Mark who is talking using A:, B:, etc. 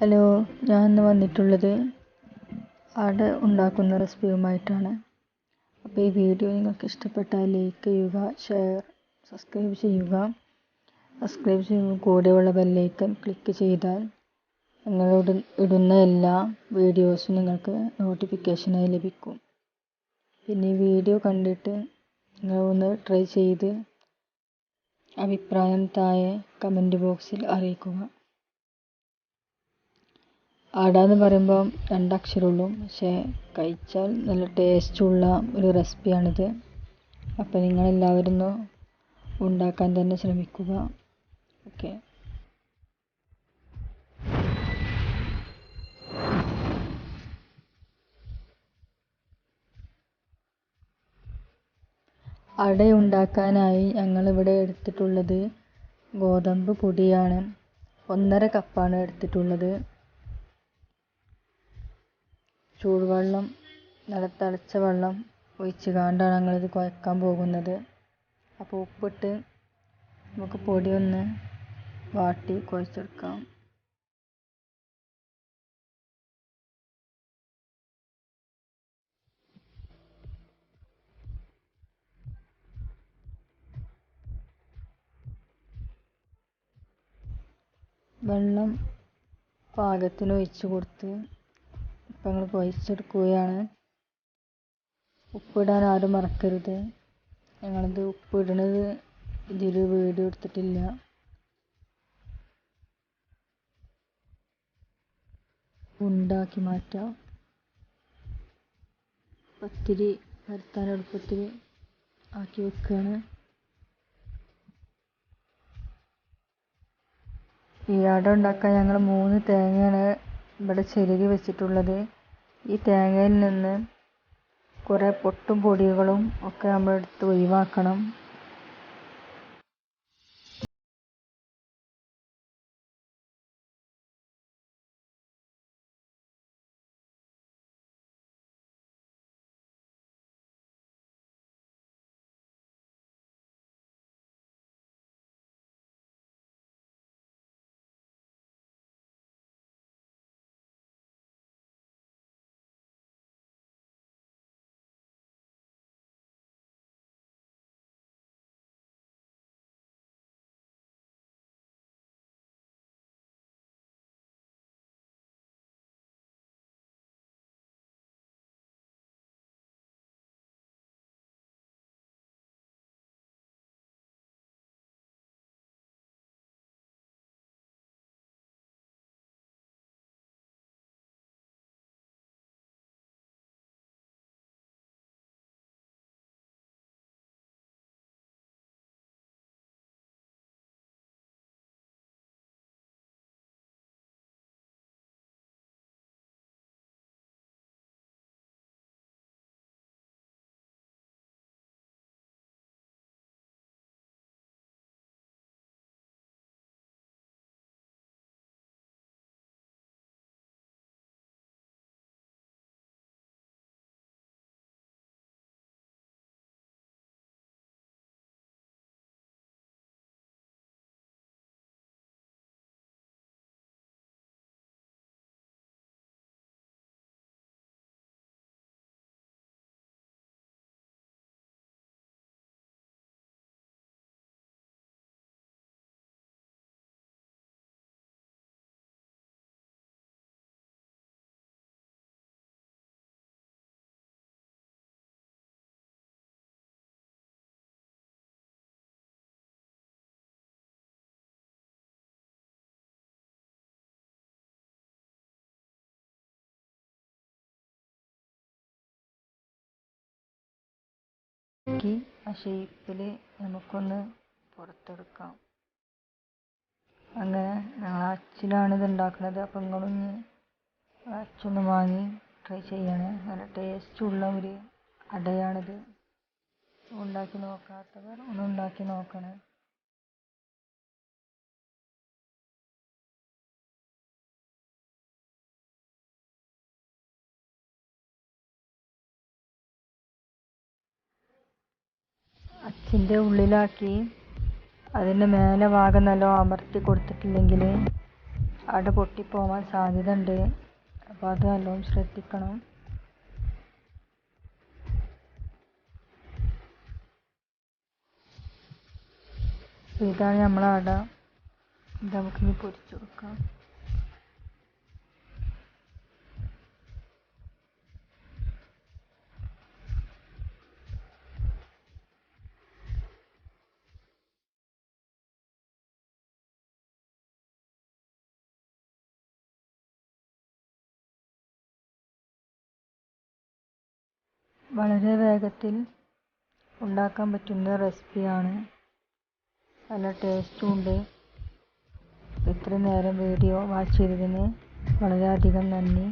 A: Hello ഞാൻ ഇന്ന് വന്നിട്ടുള്ളത് അട ഉണ്ടാക്കുന്ന റെസിപ്പിയുമായിട്ടാണ്. അപ്പോൾ ഈ വീഡിയോ നിങ്ങൾക്ക് ഇഷ്ടപ്പെട്ടാൽ ലൈക്ക് ചെയ്യുക ഷെയർ സബ്സ്ക്രൈബ് ചെയ്യുക. സബ്സ്ക്രൈബ് ചെയ്യുക കൂടെയുള്ള ബെല്ലൈക്കൺ ക്ലിക്ക് ചെയ്താൽ നിങ്ങളോട് ഇടുന്ന എല്ലാ വീഡിയോസും നിങ്ങൾക്ക് നോട്ടിഫിക്കേഷനായി ലഭിക്കും. പിന്നെ ഈ വീഡിയോ കണ്ടിട്ട് നിങ്ങൾ ഒന്ന് ട്രൈ ചെയ്ത് അഭിപ്രായം താഴെ കമന്റ് ബോക്സിൽ അറിയിക്കുക. അട എന്ന് പറയുമ്പോൾ രണ്ടക്ഷരമുള്ളൂ. പക്ഷേ കഴിച്ചാൽ നല്ല ടേസ്റ്റുള്ള ഒരു റെസിപ്പിയാണിത്. അപ്പോൾ നിങ്ങളെല്ലാവരും ഒന്ന് ഉണ്ടാക്കാൻ തന്നെ ശ്രമിക്കുക. ഓക്കെ. അട ഉണ്ടാക്കാനായി ഞങ്ങളിവിടെ എടുത്തിട്ടുള്ളത് ഗോതമ്പ് പൊടിയാണ്. ഒന്നര കപ്പാണ് എടുത്തിട്ടുള്ളത്. ചൂടുവെള്ളം നല്ല തിളച്ച വെള്ളം ഒഴിച്ച് നമ്മൾ ഞങ്ങളിത് കുഴക്കാൻ പോകുന്നത്. അപ്പോൾ ഉപ്പിട്ട് നമുക്ക് പൊടി ഒന്ന് വാട്ടി കുഴച്ചെടുക്കാം. വെള്ളം പാകത്തിന് ഒഴിച്ച് കൊടുത്ത് ഇപ്പം ഞങ്ങൾ കുഴച്ചെടുക്കുകയാണ് ഉപ്പിടാൻ ആരും മറക്കരുത്. ഞങ്ങളിത് ഉപ്പിടുന്നത് ഇതിൽ വീഡിയോ എടുത്തിട്ടില്ല. ഉണ്ടാക്കി മാറ്റാം. പത്തിരി പരത്താൻ എളുപ്പത്തിൽ ആക്കി വെക്കുകയാണ്. ഈ അട ഉണ്ടാക്കാൻ ഞങ്ങൾ മൂന്ന് തേങ്ങയാണ് ഇവിടെ ചിരകി വെച്ചിട്ടുള്ളത്. ഈ തേങ്ങയിൽ നിന്ന് കുറേ പൊട്ടും പൊടികളും ഒക്കെ നമ്മൾ എടുത്ത് ഒഴിവാക്കണം. ആക്കി ആ ഷേപ്പിൽ നമുക്കൊന്ന് പുറത്തെടുക്കാം. അങ്ങനെ ഞങ്ങൾ അച്ചിലാണ് ഇത് ഉണ്ടാക്കുന്നത്. അപ്പം നിങ്ങളൊന്ന് അച്ചൊന്ന് വാങ്ങി ട്രൈ ചെയ്യണേ. നല്ല ടേസ്റ്റ് ഉള്ള ഒരു അടയാണിത്. ഉണ്ടാക്കി നോക്കാത്തവർ ഒന്ന് ഉണ്ടാക്കി നോക്കണേ. അച്ചിന്റെ ഉള്ളിലാക്കി അതിന്റെ മേലെ ഭാഗം നല്ലോ അമർത്തി കൊടുത്തിട്ടില്ലെങ്കിൽ അവിടെ പൊട്ടിപ്പോവാൻ സാധ്യത ഉണ്ട് അപ്പോൾ അത് നല്ലോണം ശ്രദ്ധിക്കണം. ഇതാണ് നമ്മളെ അട ഇത് നമുക്കിനി പൊരിച്ചു കൊടുക്കാം. വളരെ വേഗത്തിൽ ഉണ്ടാക്കാൻ പറ്റുന്ന റെസിപ്പിയാണ്. നല്ല ടേസ്റ്റും ഉണ്ട്. ഇത്രയും നേരം വീഡിയോ വാച്ച് ചെയ്തതിന് വളരെയധികം നന്ദി.